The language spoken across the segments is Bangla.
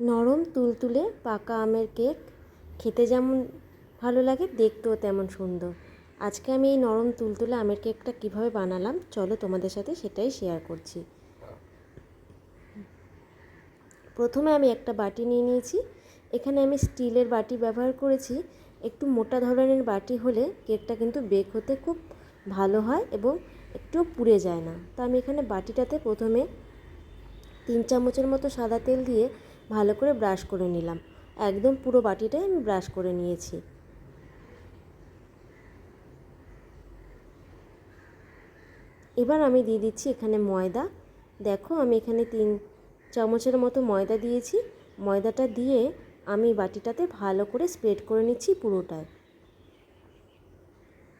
নরম তুলতুলে পাকা আমের কেক। খেতে যেমন ভালো লাগে, দেখতেও তেমন সুন্দর। আজকে আমি এই নরম তুলতুলে আমের কেকটা কীভাবে বানালাম, চলো তোমাদের সাথে সেটাই শেয়ার করছি। প্রথমে আমি একটা বাটি নিয়ে নিয়েছি। এখানে আমি স্টিলের বাটি ব্যবহার করেছি। একটু মোটা ধরনের বাটি হলে কেকটা কিন্তু বেক হতে খুব ভালো হয় এবং একটুও পুড়ে যায় না। তো আমি এখানে বাটিটাতে প্রথমে তিন চামচের মতো সাদা তেল দিয়ে ভালো করে ব্রাশ করে নিলাম। একদম পুরো বাটিটাই আমি ব্রাশ করে নিয়েছি। এবার আমি দিয়ে দিচ্ছি এখানে ময়দা। দেখো আমি এখানে তিন চামচের মতো ময়দা দিয়েছি। ময়দাটা দিয়ে আমি বাটিটাতে ভালো করে স্প্রেড করে নিচ্ছি পুরোটায়।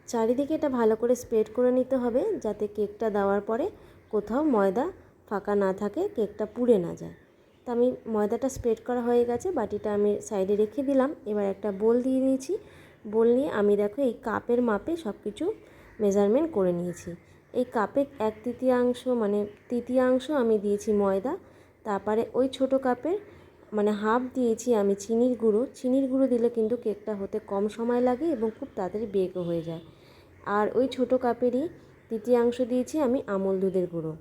চারিদিকে এটা ভালো করে স্প্রেড করে নিতে হবে যাতে কেকটা দেওয়ার পরে কোথাও ময়দা ফাঁকা না থাকে কেকটা পুড়ে না যায়। তো আমি ময়দাটা স্প্রেড করা হয়ে গেছে, বাটিটা আমি সাইডে রেখে দিলাম। এবার একটা বোল দিয়ে নিয়েছি। বোল নিয়ে আমি দেখো এই কাপের মাপে সব কিছু মেজারমেন্ট করে নিয়েছি। এই কাপে এক তৃতীয়াংশ মানে তৃতীয়াংশ আমি দিয়েছি ময়দা, তারপরে ওই ছোট কাপের মানে হাফ দিয়েছি আমি চিনির গুঁড়ো। চিনির গুঁড়ো দিলে কিন্তু কেকটা হতে কম সময় লাগে এবং খুব তাড়াতাড়ি বেকও হয়ে যায়। আর ওই ছোট কাপেরই তৃতীয়াংশ দিয়েছি আমি আমল দুধের গুঁড়ো।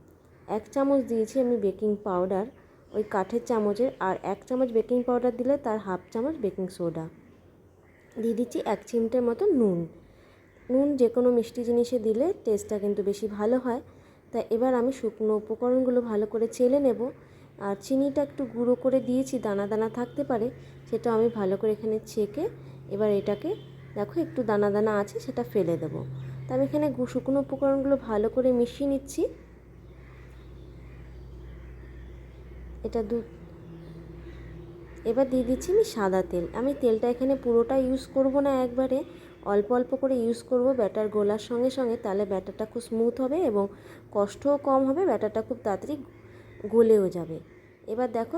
এক চামচ দিয়েছি আমি বেকিং পাউডার ওই কাঠের চামচের আর এক চামচ বেকিং পাউডার দিলে তার হাফ চামচ বেকিং সোডা দিয়ে দিচ্ছি এক চিমটের মতো নুন। নুন যে কোনো মিষ্টি জিনিসে দিলে টেস্টটা কিন্তু বেশি ভালো হয়। তা এবার আমি শুকনো উপকরণগুলো ভালো করে চেলে নেব। আর চিনিটা একটু গুঁড়ো করে দিয়েছি, দানা দানা থাকতে পারে, সেটা আমি ভালো করে এখানে ছেঁকে এবার এটাকে দেখো একটু দানা দানা আছে, সেটা ফেলে দেবো। তা আমি এখানে শুকনো উপকরণগুলো ভালো করে মিশিয়ে নিচ্ছি। এটা দু এবার দিয়ে দিচ্ছি আমি সাদা তেল। আমি তেলটা এখানে পুরোটা ইউজ করব না একবারে। অল্প অল্প করে ইউজ করব ব্যাটার গোলার সঙ্গে সঙ্গে। তাহলে ব্যাটারটা খুব স্মুথ হবে এবং কষ্টও কম হবে, ব্যাটারটা খুব তাড়াতাড়ি গলেও যাবে। এবার দেখো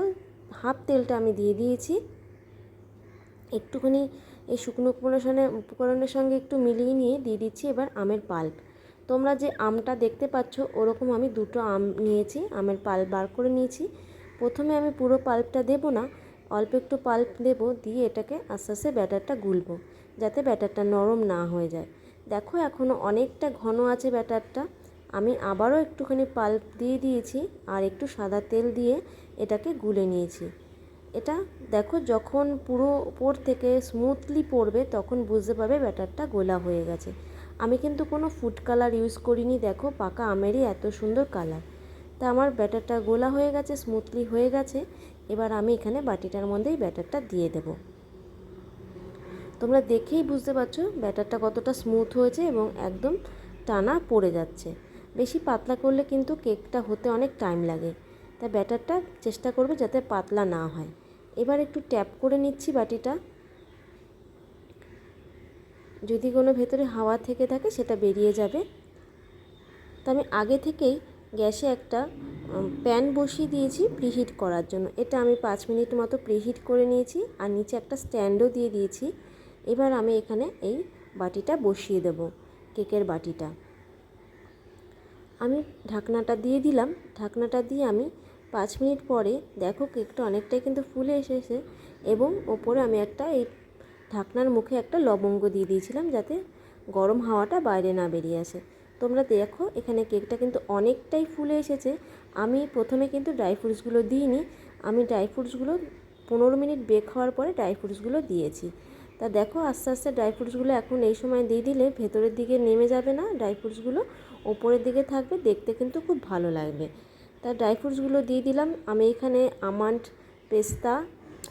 হাফ তেলটা আমি দিয়ে দিয়েছি। একটুখানি এই শুকনো উপকরণের উপকরণের সঙ্গে একটু মিলিয়ে নিয়ে দিয়ে দিচ্ছি এবার আমের পাল্প। তোমরা যে আমটা দেখতে পাচ্ছ, ওরকম আমি দুটো আম নিয়েছি। আমের পাল্প বার করে নিয়েছি। প্রথমে আমি পুরো পাল্পটা দেবো না, অল্প একটু পাল্প দেব, দিয়ে এটাকে আস্তে আস্তে ব্যাটারটা গুলবো, যাতে ব্যাটারটা নরম না হয়ে যায়। দেখো এখনও অনেকটা ঘন আছে ব্যাটারটা, আমি আবারও একটুখানি পাল্প দিয়ে দিয়েছি, আর একটু সাদা তেল দিয়ে এটাকে গুলে নিয়েছি। এটা দেখো যখন পুরো উপর থেকে স্মুথলি পড়বে, তখন বুঝতে পারবে ব্যাটারটা গোলা হয়ে গেছে। আমি কিন্তু কোনো ফুড কালার ইউজ করিনি, দেখো পাকা আমেরই এত সুন্দর কালার তা আমার ব্যাটারটা গোলা হয়ে গেছে স্মুথলি হয়ে গেছে। এবার আমি এখানে বাটিটার মধ্যেই ব্যাটারটা দিয়ে দেব। তোমরা দেখেই বুঝতে পারছ ব্যাটারটা কতটা স্মুথ হয়েছে এবং একদম টানা পড়ে যাচ্ছে। বেশি পাতলা করলে কিন্তু কেকটা হতে অনেক টাইম লাগে। তাই ব্যাটারটা চেষ্টা করবে যাতে পাতলা না হয়। এবার একটু ট্যাপ করে নিচ্ছি বাটিটা। যদি কোনো ভেতরে হাওয়া থেকে থাকে সেটা বেরিয়ে যাবে। তো আমি আগে থেকেই গ্যাসে একটা প্যান বসিয়ে দিয়েছি প্রিহিট করার জন্য। এটা আমি পাঁচ মিনিট মতো প্রিহিট করে নিয়েছি আর নিচে একটা স্ট্যান্ডও দিয়ে দিয়েছি। এবার আমি এখানে এই বাটিটা বসিয়ে দেব, কেকের বাটিটা। আমি ঢাকনাটা দিয়ে দিলাম। ঢাকনাটা দিয়ে আমি পাঁচ মিনিট পরে, দেখো কেকটা অনেকটাই কিন্তু ফুলে এসেছে এবং ওপরে আমি একটা এই ঢাকনার মুখে একটা লবঙ্গ দিয়ে দিয়েছিলাম যাতে গরম হাওয়াটা বাইরে না বেরিয়ে আসে। তোমরা দেখো, এখানে কেকটা কিন্তু অনেকটাই ফুলে এসেছে। আমি প্রথমে কিন্তু ড্রাই ফ্রুটসগুলো দিইনি। আমি ড্রাই ফ্রুটসগুলো পনেরো মিনিট বেক হওয়ার পরে ড্রাই ফ্রুটসগুলো দিয়েছি। তা দেখো, আস্তে আস্তে ড্রাই ফ্রুটসগুলো এখন এই সময় দিয়ে দিলে ভেতরের দিকে নেমে যাবে না, ড্রাই ফ্রুটসগুলো ওপরের দিকে থাকবে, দেখতে কিন্তু খুব ভালো লাগবে। তা ড্রাই ফ্রুটসগুলো দিয়ে দিলাম। আমি এখানে আমান্ড, পেস্তা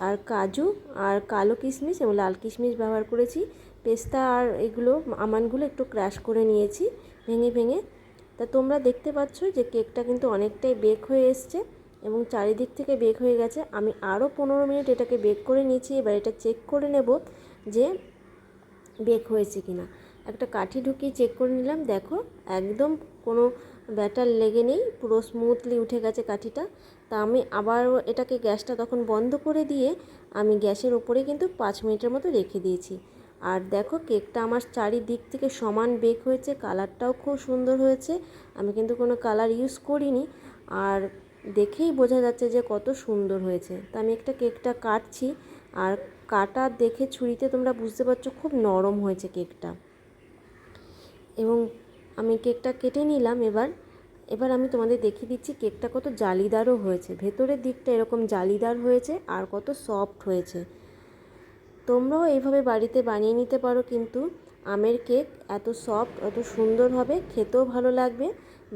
আর কাজু আর কালো কিশমিশ এবং লাল কিশমিশ ব্যবহার করেছি। পেস্তা আর এগুলো আমানগুলো একটু ক্র্যাশ করে নিয়েছি, ভেঙে ভেঙে। তা তোমরা দেখতে পাচ্ছ যে কেকটা কিন্তু অনেকটাই বেক হয়ে এসছে এবং চারিদিক থেকে বেক হয়ে গেছে। আমি আরও পনেরো মিনিট এটাকে বেক করে নিয়েছি, এবার এটা চেক করে নেব যে বেক হয়েছে কিনা। একটা কাঠি ঢুকিয়ে চেক করে নিলাম, দেখো একদম কোনো ব্যাটার লেগে নেই, পুরো স্মুথলি উঠে গেছে কাঠিটা। তা আমি আবার এটাকে গ্যাসটা তখন বন্ধ করে দিয়ে আমি গ্যাসের ওপরে কিন্তু পাঁচ মিনিটের মতো রেখে দিয়েছি। আর দেখো কেকটা আমার চারিদিক থেকে সমান বেক হয়েছে, কালারটাও খুব সুন্দর হয়েছে। আমি কিন্তু কোনো কালার ইউজ করিনি। আর দেখেই বোঝা যাচ্ছে যে কত সুন্দর হয়েছে। তা আমি একটা কেকটা কাটছি, আর কাটা দেখে ছুরিতে তোমরা বুঝতে পারছ খুব নরম হয়েছে কেকটা। এবং আমি কেকটা কেটে নিলাম এবার। এবার আমি তোমাদের দেখিয়ে দিচ্ছি কেকটা কত জালিদারও হয়েছে। ভেতরের দিকটা এরকম জালিদার হয়েছে, আর কত সফট হয়েছে। তোমরাও এইভাবে বাড়িতে বানিয়ে নিতে পারো কিন্তু আমের কেক এত সফট এত সুন্দর হবে, খেতেও ভালো লাগবে।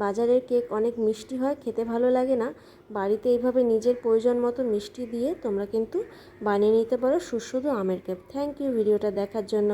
বাজারের কেক অনেক মিষ্টি হয়, খেতে ভালো লাগে না। বাড়িতে এইভাবে নিজের প্রয়োজন মতো মিষ্টি দিয়ে তোমরা কিন্তু বানিয়ে নিতে পারো সুস্বাদু আমের কেক। থ্যাংক ইউ ভিডিওটা দেখার জন্য।